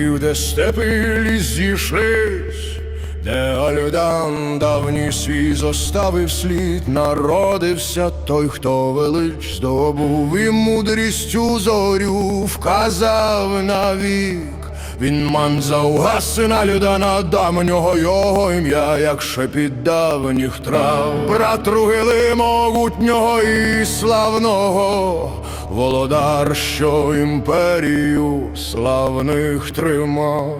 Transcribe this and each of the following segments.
де степи ліс зійшлись, де Альдан давній свій зоставив слід, народився той, хто велич здобув і мудрістю зорю вказав навік. Він манзав сина Людана, давнього його ім'я, як шепіт давніх трав. Брат Ругили могутнього і славного, володар, що імперію славних тримав.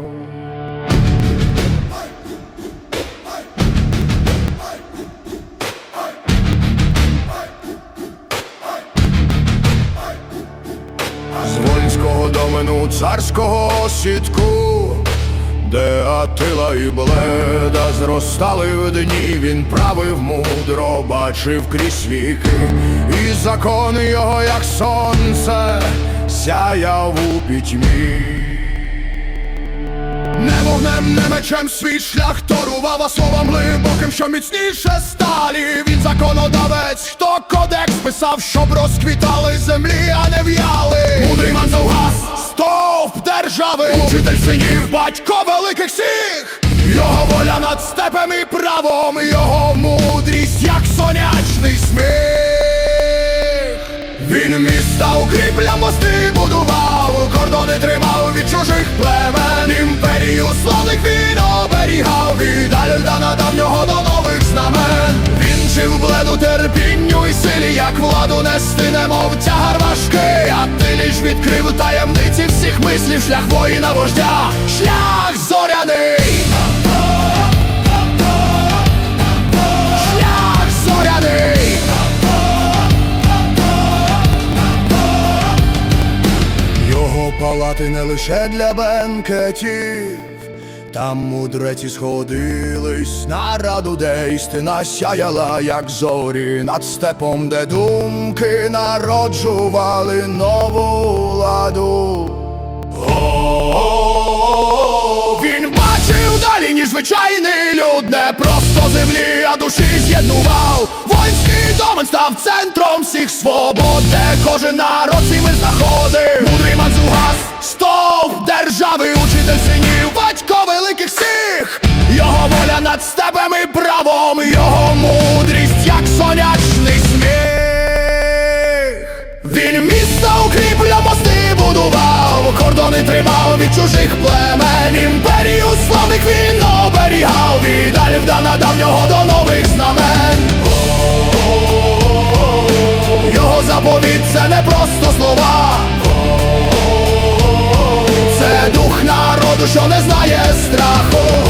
Воїнського домену царського сітку, де Атила і Бледа зростали в дні, він правив мудро, бачив крізь віки, і закон його, як сонце, сяяв у пітьмі. Не вогнем, не мечем свій шлях торував, а словом глибоким, що міцніше сталі. Він законодавець, писав, щоб розквітали землі, а не в'яли. Мудрий ман завгас, стовп держави, учитель синів, батько великих всіх. Його воля над степем і правом, його мудрість, як сонячний сміх. Він міста укріпля мости будував, кордони тримав від чужих племен, імперію славних він оберігав, від Альдана давнього до нових знамен. Вчив бледу терпінню і силі, як владу нести, немов тягар важкий, а ти лиш відкрив таємниці всіх мислів, шлях воїна вождя, шлях зоряний. Шлях зоряний. Його палати не лише для бенкетів, там мудреці сходились на раду, де істина сяяла, як зорі над степом, де думки народжували нову ладу. О, Він бачив далі, ніж звичайний люд, не просто землі, а душі з'єднував. Воїнський домен став центром всіх свобод, де кожен народ свій знаходив. Мудрий Мацугас, стовп держави, будував, не тримав від чужих племен, імперію славних він оберігав, від Альфдана давнього до нових знамен. Його заповідь це не просто слова, це дух народу, що не знає страху.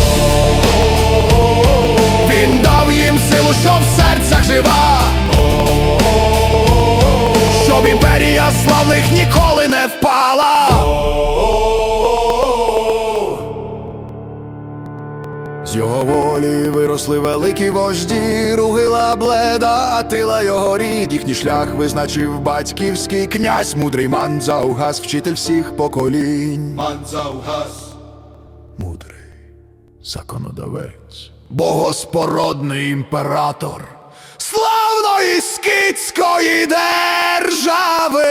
Імперія славних ніколи не впала. З його волі виросли великі вожді, Ругила бледа, Атила його рід, їхній шлях визначив батьківський князь, мудрий Манзаугас, вчитель всіх поколінь. Манзаугас, Мудрий законодавець, богоспородний імператор Юної скітської держави.